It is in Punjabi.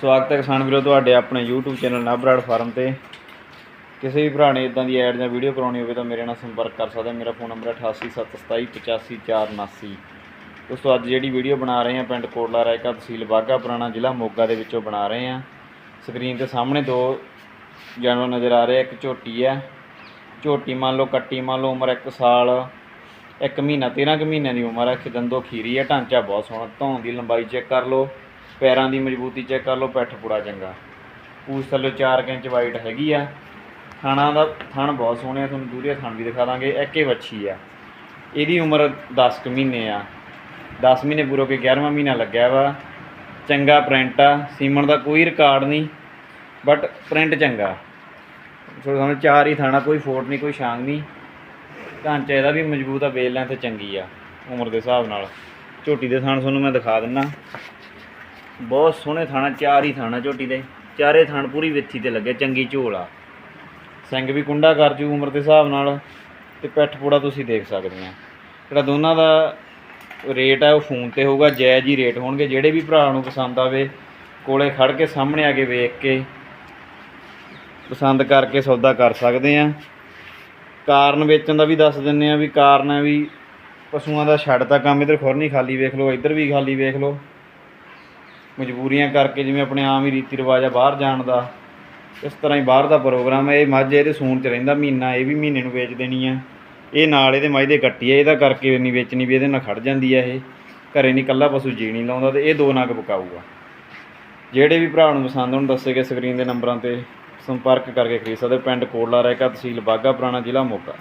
ਸਵਾਗਤ ਹੈ ਕਿਸਾਨ ਵੀਰੋ, ਤੁਹਾਡੇ ਆਪਣੇ YouTube ਚੈਨਲ ਨਾਬਰਾੜ ਫਾਰਮ ਤੇ। ਕਿਸੇ ਵੀ ਭਰਾ ਨੇ ਇਦਾਂ ਦੀ ਐਡ ਜਾਂ ਵੀਡੀਓ ਕਰਾਉਣੀ ਹੋਵੇ ਤਾਂ ਮੇਰੇ ਨਾਲ ਸੰਪਰਕ ਕਰ ਸਕਦਾ ਮੇਰਾ ਫੋਨ ਨੰਬਰ ਹੈ 8877285479 ਦੋਸਤੋ, ਅੱਜ ਜਿਹੜੀ ਵੀਡੀਓ ਬਣਾ ਰਹੇ ਹਾਂ ਪਿੰਡ ਕੋਟਲਾ ਰਾਇਕਾ ਤਹਿਸੀਲ ਬਾਗਾ ਪੁਰਾਣਾ ਜ਼ਿਲ੍ਹਾ ਮੋਗਾ ਦੇ ਵਿੱਚੋਂ ਬਣਾ ਰਹੇ ਹਾਂ। ਸਕਰੀਨ ਤੇ ਸਾਹਮਣੇ ਦੋ ਜਾਨਵਰ ਨਜ਼ਰ ਆ ਰਹੇ ਇੱਕ ਝੋਟੀ ਹੈ। ਝੋਟੀ ਮੰਨ ਲਓ, ਕੱਟੀ ਮੰਨ ਲਓ, ਉਮਰ 1 ਸਾਲ, ਇੱਕ ਮਹੀਨਾ 13 ਕੁ ਮਹੀਨਿਆਂ ਦੀ ਉਮਰ ਹੈ। ਖਿਦੰਦੋ ਖੀਰੀ ਹੈ। ਢਾਂਚਾ ਬਹੁਤ ਸੋਹਣਾ, ਧੌਣ ਦੀ ਲੰਬਾਈ ਚੈੱਕ ਕਰ ਲਓ। ਪੈਰਾਂ ਦੀ ਮਜ਼ਬੂਤੀ ਚੈੱਕ ਕਰ ਲਓ, ਪਿੱਠ ਪੂਰਾ ਚੰਗਾ। ਪੂਛ ਥੱਲੇ 4 ਇੰਚ ਵਾਈਟ ਹੈਗੀ ਆ। ਥਾਣਾ ਦਾ ਥਣ ਬਹੁਤ ਸੋਹਣੇ ਆ, ਤੁਹਾਨੂੰ ਦੂਰੀਆ ਥਣ ਵੀ ਦਿਖਾ ਦਾਂਗੇ, ਇੱਕੇ ਵੱਛੀ ਆ। ਇਹਦੀ ਉਮਰ 10 ਕੁ ਮਹੀਨੇ ਆ। 10 ਮਹੀਨੇ ਪੂਰੋ ਕੇ 11ਵਾਂ ਮਹੀਨਾ ਲੱਗਿਆ ਵਾ। ਚੰਗਾ ਪ੍ਰਿੰਟ ਆ ਸੀਮਨ ਦਾ ਕੋਈ ਰਿਕਾਰਡ ਨਹੀਂ ਬਟ ਪ੍ਰਿੰਟ ਚੰਗਾ। ਸੋ ਸਾਨੂੰ ਚਾਰ ਹੀ ਥਾਣਾ, ਕੋਈ ਫੋਟ ਨਹੀਂ, ਕੋਈ ਛਾਂਗ ਨਹੀਂ। ਢਾਂਚਾ ਇਹਦਾ ਵੀ ਮਜ਼ਬੂਤ ਆ, ਵੇਲ ਲੈਂਥ ਚੰਗੀ ਆ, ਉਮਰ ਦੇ ਹਿਸਾਬ ਨਾਲ। ਝੋਟੀ ਦੇ ਥਾਣ ਤੁਹਾਨੂੰ ਮੈਂ ਦਿਖਾ ਦਿੰਨਾ। ਬਹੁਤ ਸੋਹਣੇ ਥਾਣਾ, ਚਾਰ ਹੀ ਥਾਣਾ ਝੋਟੀ ਦੇ। ਚਾਰੇ ਥਾਣ ਪੂਰੀ ਵਿੱਥੀ ਤੇ ਲੱਗੇ, ਚੰਗੀ ਝੋਲ ਆ। ਸਿੰਘ ਵੀ ਕੁੰਡਾ ਕਰ ਜੂ ਉਮਰ ਦੇ ਹਿਸਾਬ ਨਾਲ ਤੇ ਪਿੱਠ ਪੂੜਾ ਤੁਸੀਂ ਦੇਖ ਸਕਦੇ ਆ। ਜਿਹੜਾ ਦੋਨਾਂ ਦਾ ਰੇਟ ਹੈ ਉਹ ਫੋਨ ਤੇ ਹੋਊਗਾ, ਜਾਇਜ਼ ਹੀ ਰੇਟ ਹੋਣਗੇ। ਜਿਹੜੇ ਵੀ ਭਰਾ ਨੂੰ ਪਸੰਦ ਆਵੇ, ਕੋਲੇ ਖੜ ਕੇ ਸਾਹਮਣੇ ਆ ਕੇ ਵੇਖ ਕੇ ਪਸੰਦ ਕਰਕੇ ਸੌਦਾ ਕਰ ਸਕਦੇ ਆ। ਕਾਰਨ ਵੇਚਣ ਦਾ ਵੀ ਦੱਸ ਦਿੰਨੇ ਆ ਵੀ, ਕਾਰਨ ਹੈ ਵੀ ਪਸ਼ੂਆਂ ਦਾ ਛੱਡ ਤਾਂ ਕੰਮ ਇਧਰ ਖੁਰਨੀ ਖਾਲੀ ਵੇਖ ਲਓ, ਇੱਧਰ ਵੀ ਖਾਲੀ ਵੇਖ ਲਓ। ਮਜਬੂਰੀਆਂ ਕਰਕੇ ਜਿਵੇਂ ਆਪਣੇ ਆਮ ਹੀ ਰੀਤੀ ਰਿਵਾਜ ਆ ਬਾਹਰ ਜਾਣ ਦਾ, ਇਸ ਤਰ੍ਹਾਂ ਹੀ ਬਾਹਰ ਦਾ ਪ੍ਰੋਗਰਾਮ ਹੈ ਇਹ ਮੱਝ ਇਹਦੇ ਸੂਣ ਚ ਰਹਿੰਦਾ ਮਹੀਨਾ, ਇਹ ਵੀ ਮਹੀਨੇ ਨੂੰ ਵੇਚ ਦੇਣੀ ਆ। ਇਹ ਨਾਲ ਇਹਦੇ ਮੱਝ ਦੇ ਕੱਟੀ ਆ, ਇਹਦਾ ਕਰਕੇ ਨਹੀਂ ਵੇਚਣੀ ਵੀ ਇਹਦੇ ਨਾਲ ਖੜ ਜਾਂਦੀ ਆ ਇਹ। ਘਰੇ ਨਹੀਂ ਕੱਲਾ ਪਸ਼ੂ ਜੀ ਨਹੀਂ ਲਾਉਂਦਾ ਤੇ ਇਹ ਦੋ ਨਗ ਪਕਾਊਗਾ। ਜਿਹੜੇ ਵੀ ਭਰਾ ਨੂੰ ਪਸੰਦ ਹੋਣ, ਦੱਸੇ ਗਏ ਸਕਰੀਨ ਦੇ ਨੰਬਰਾਂ ਤੇ ਸੰਪਰਕ ਕਰਕੇ ਖਰੀਦ ਸਕਦੇ ਪਿੰਡ ਕੋਟਲਾ ਰਹਿਕਾ ਤਹਿਸੀਲ ਬਾਗਾ ਪੁਰਾਣਾ ਜ਼ਿਲ੍ਹਾ ਮੋਗਾ।